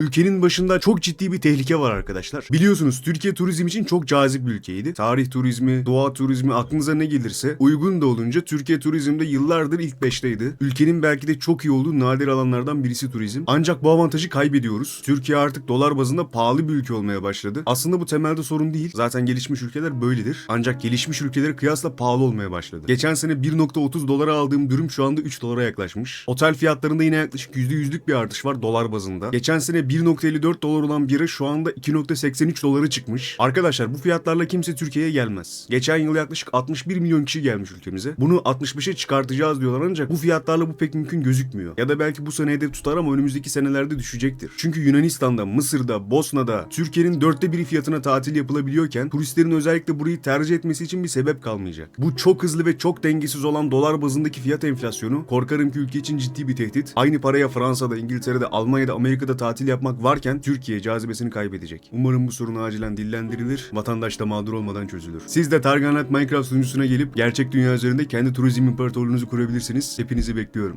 Ülkenin başında çok ciddi bir tehlike var arkadaşlar. Biliyorsunuz Türkiye turizm için çok cazip bir ülkeydi. Tarih turizmi, doğa turizmi aklınıza ne gelirse uygun da olunca Türkiye turizmde yıllardır ilk beşteydi. Ülkenin belki de çok iyi olduğu nadir alanlardan birisi turizm. Ancak bu avantajı kaybediyoruz. Türkiye artık dolar bazında pahalı bir ülke olmaya başladı. Aslında bu temelde sorun değil. Zaten gelişmiş ülkeler böyledir. Ancak gelişmiş ülkelere kıyasla pahalı olmaya başladı. Geçen sene 1.30 dolara aldığım dürüm şu anda 3 dolara yaklaşmış. Otel fiyatlarında yine yaklaşık %100'lük bir artış var dolar bazında. Geçen sene 1.54 dolar olan bira şu anda 2.83 dolara çıkmış. Arkadaşlar bu fiyatlarla kimse Türkiye'ye gelmez. Geçen yıl yaklaşık 61 milyon kişi gelmiş ülkemize. Bunu 65'e çıkartacağız diyorlar ancak bu fiyatlarla bu pek mümkün gözükmüyor. Ya da belki bu sene hedef tutar ama önümüzdeki senelerde düşecektir. Çünkü Yunanistan'da, Mısır'da, Bosna'da Türkiye'nin dörtte biri fiyatına tatil yapılabiliyorken turistlerin özellikle burayı tercih etmesi için bir sebep kalmayacak. Bu çok hızlı ve çok dengesiz olan dolar bazındaki fiyat enflasyonu korkarım ki ülke için ciddi bir tehdit. Aynı paraya Fransa'da, İngiltere'de, Almanya'da, Amerika'da tatil yapmak varken Türkiye cazibesini kaybedecek. Umarım bu sorun acilen dillendirilir, vatandaş da mağdur olmadan çözülür. Siz de Targanet Minecraft sunucusuna gelip gerçek dünya üzerinde kendi turizm imparatorluğunuzu kurabilirsiniz. Hepinizi bekliyorum.